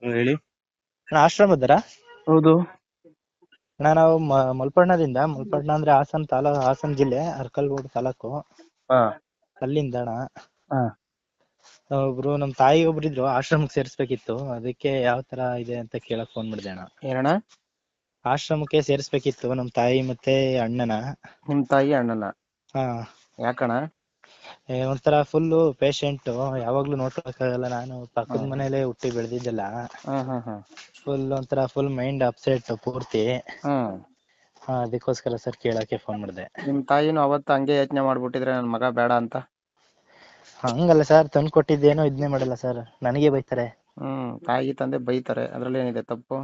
ಹೇಳಿ. ಅಣ್ಣ ಆಶ್ರಮದರ ಹೌದು. ಅಣ್ಣ ನಾವು ಮ- ಮಲ್ಪಣ್ಣದಿಂದ ಮಲ್ಪಣ್ಣ ಅಂದ್ರೆ ಹಾಸನ್ ತಾಲೂ ಹಾಸನ್ ಜಿಲ್ಲೆ ಅರ್ಕಲ್ಗೋಡು ತಾಲೂಕು. ಹಾ. ಅಲ್ಲಿಂದ ಅಣ್ಣ ಹಾ. ಒಬ್ರು ನಮ್ ತಾಯಿ ಒಬ್ರು ಇದ್ರು ಆಶ್ರಮಕ್ಕೆ ಸೇರ್ಸ್ಬೇಕಿತ್ತು. ಅದಕ್ಕೆ ಯಾವ ತರ ಇದೆ ಅಂತ ಕೇಳಕ್ ಫೋನ್ ಮಾಡಿದೆ ಅಣ್ಣ ಏನಣ್ಣ? ಆಶ್ರಮಕ್ಕೆ ಸೇರಿಸ್ಬೇಕಿತ್ತು ನಮ್ ತಾಯಿ ಮತ್ತೆ ಅಣ್ಣನ. ನಿಮ್ ತಾಯಿ ಅಣ್ಣನ? ಹಾ. ಯಾಕಣ್ಣ? ಏ, ಒಂಥರ ಫುಲ್ ಪೇಷಂಟ್ ಯಾವಾಗ್ಲೂ ನೋಡ್ಕೊಳಕ್ಕಾಗಲ್ಲ ನಾನು. ಪಕ್ಕದ. ಮನೇಲೆ ಹುಟ್ಟಿ ಬೆಳೆದಿದ್ದೆಲ್ಲ. ಫುಲ್ ಒಂಥರ ಫುಲ್ ಮೈಂಡ್ ಅಪ್ಸೆಟ್ ಪೂರ್ತಿ. ಹ್ಮ್ ಹಾ ಅದಕ್ಕೋಸ್ಕರ ಸರ್ ಕೇಳಕ್ಕೆ ಫೋನ್ ಮಾಡಿದೆ. ನಿಮ್ ತಾಯಿನೂ ಅವತ್ತು ಹಂಗೆ ಯೋಚನೆ ಮಾಡ್ಬಿಟ್ಟಿದ್ರೆ ನನ್ ಮಗ ಬೇಡ ಅಂತ? ಹಂಗಲ್ಲ ಸರ್ ತಂದು ಕೊಟ್ಟಿದ್ದೇನೋ ಇದನ್ನೇ ಮಾಡಲ್ಲ ಸರ್ ನನಗೆ ಬೈತಾರೆ. ಹ್ಮ್ ತಾಯಿ ತಂದೆ ಬೈತಾರೆ. ಅದ್ರಲ್ಲಿ ಏನಿದೆ ತಪ್ಪು?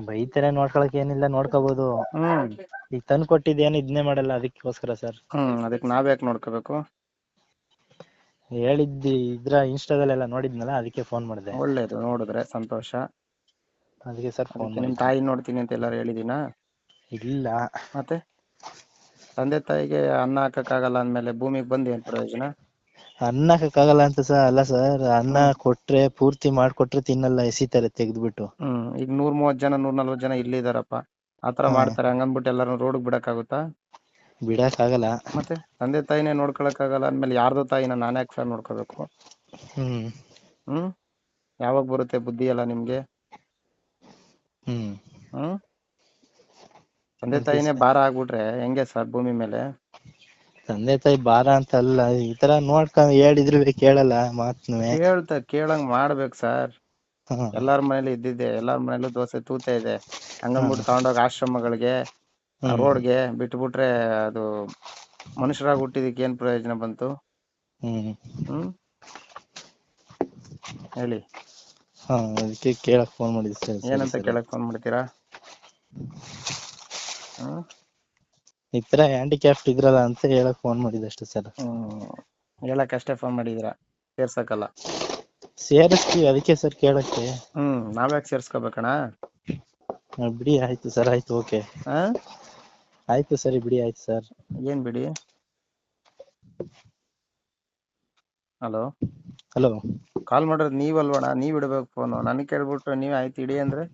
ಬೈತಾರೆ ನೋಡ್ಕೊಳಕ್ ಏನಿಲ್ಲ ನೋಡ್ಕೋಬಹುದು ಹ್ಮ್. ಈಗ ತಂದು ಕೊಟ್ಟಿದ್ದೇನು ಇದನ್ನೇ ಮಾಡಲ್ಲ ಅದಕ್ಕೋಸ್ಕರ ಸರ್ ಹ್ಮ್ ಅದಕ್ಕೆ ನಾವ್ಯಾಕ್ ನೋಡ್ಕೋಬೇಕು? ಹೇಳಿದ್ದಿ ಇದ್ರ ಇನ್ಸ್ಟಾದಲ್ಲೆಲ್ಲ ನೋಡಿದ್ನಲ್ಲ ಅದಕ್ಕೆ ಫೋನ್ ಮಾಡಿದೆ. ಒಳ್ಳೇದು ನೋಡಿದ್ರೆ ಸಂತೋಷ. ಅದಕ್ಕೆ ಸರ್ ಫೋನ್ ಅದಕ್ಕೆ ನಿಮ್ ತಾಯಿ ನೋಡ್ತೀನಿ ಅಂತ ಎಲ್ಲಾರು ಹೇಳಿದೀನಾ ಇಲ್ಲ. ಮತ್ತೆ? ತಂದೆ ತಾಯಿಗೆ ಅನ್ನ ಹಾಕಕ್ಕಾಗಲ್ಲ ಅಂದ್ಮೇಲೆ ಭೂಮಿಗೆ ಬಂದ್ ಏನ್ ಪ್ರಯೋಜನ? ಅನ್ನ ಹಾಕಕ್ಕಾಗಲ್ಲ ಅಂತ ಸರ್ ಅಲ್ಲ ಸರ್. ಅನ್ನ ಕೊಟ್ರೆ ಪೂರ್ತಿ ಮಾಡ್ಕೊಟ್ರೆ ತಿನ್ನಲ್ಲ ಎಸಿತಾರೆ ತೆಗ್ದ್ಬಿಟ್ಟು. ಹ್ಮ್ ಈಗ ನೂರ್ ಮೂವತ್ ಜನ ನೂರ್ ನಲ್ವತ್ ಜನ ಇಲ್ಲಿದಾರಪ್ಪ ಆತರ. ಮಾಡ್ತಾರೆ ಹಂಗಂದ್ಬಿಟ್ಟು ಎಲ್ಲಾರು ರೋಡ್ ಬಿಡಕ್ಕಾಗುತ್ತಾ? ಬಿಡಕ್ ಆಗಲ್ಲ ಮತ್ತೆ ತಂದೆ ತಾಯಿನೇ ನೋಡ್ಕೊಳಕ್ಕಾಗಲ್ಲ ಅಂದ್ಮೇಲೆ ಯಾರ್ದೋ ತಾಯಿನ ನಾನ್ ಯಾಕೆ ಸರ್ ನೋಡ್ಕೋಬೇಕು? ಹ್ಮ್. ಹ್ಮ್? ಯಾವಾಗ ಬರುತ್ತೆ ಬುದ್ಧಿ ಎಲ್ಲ ನಿಮ್ಗೆ? ಹ್ಮ್. ಹ್ಮ್? ತಂದೆ ತಾಯಿನೇ ಭಾರ ಆಗ್ಬಿಟ್ರೆ ಹೆಂಗೆ ಸರ್ ಭೂಮಿ ಮೇಲೆ? ತಂದೆ ತಾಯಿ ಭಾರ ಅಂತ ಅಲ್ಲ ಈ ತರ ನೋಡ್ಕೊಂಡ್ ಹೇಳಿದ್ರು ಕೇಳಲ್ಲ ಮಾತ್ನು ಹೇಳ್ತ ಕೇಳಂಗ್ ಮಾಡ್ಬೇಕು ಸರ್ ಎಲ್ಲಾರ ಮನೇಲಿ ಇದ್ದಿದ್ದೆ ಎಲ್ಲಾರ ಮನೇಲೂ ದೋಸೆ ತೂತ ಇದೆ. ಹಂಗಂದ್ಬಿಟ್ಟು ತಗೊಂಡೋಗಿ ಆಶ್ರಮಗಳಿಗೆ. ರೋಡ್ಗೆ ಬಿಟ್ಬಿಟ್ರೆ ಅದು ಮನುಷ್ಯರಾಗಿ ಹುಟ್ಟಿದಕ್ಕೆ ಏನ್ ಪ್ರಯೋಜನ ಬಂತು? ಹ್ಮ್. ಹೇಳಿ. ಹಾ ಅದಕ್ಕೆ ಕೇಳಕ್ ಫೋನ್ ಮಾಡಿದ್ದೆ ಸರ್ ಏನಂತ. ಕೇಳಕ್ ಫೋನ್ ಮಾಡ್ತೀರಾ? ಹ್ಮ್. ಈ ತರ ಹ್ಯಾಂಡಿಕ್ಯಾಪ್ಟ್ ಇದ್ರಲ್ಲ ಅಂತ ಹೇಳಕ್ ಫೋನ್ ಮಾಡಿದ್ದೆ ಅಷ್ಟೇ ಸರ್. ಹ್ಮ್ ಹೇಳಕ್ ಅಷ್ಟೇ ಫೋನ್ ಮಾಡಿದೀರಾ ಸೇರ್ಸಕ್ಕಲ್ಲ. ಸೇರಿಸ್ತೀವಿ ಅದಕ್ಕೆ ಸರ್ ಕೇಳಕ್ಕೆ. ಹ್ಮ್ ನಾವ್ಯಾಕ್ ಸೇರ್ಸ್ಕೋಬೇಕಣ್ಣ? ಹಾ, ಬಿಡಿ ಆಯ್ತು ಸರ್ ಆಯ್ತು ಓಕೆ. ಹಾ? ಆಯ್ತು ಸರಿ ಬಿಡಿ ಆಯ್ತು ಸರ್. ಏನ್ ಬಿಡಿ? ಹಲೋ ಹಲೋ ಕಾಲ್ ಮಾಡೋದು ನೀವಲ್ವಣ ನೀವ್ ಇಡ್ಬೇಕು ಫೋನು ನನಗೆ ಕೇಳ್ಬಿಟ್ಟು ನೀವ್ ಆಯ್ತು ಇಡಿ ಅಂದ್ರೆ.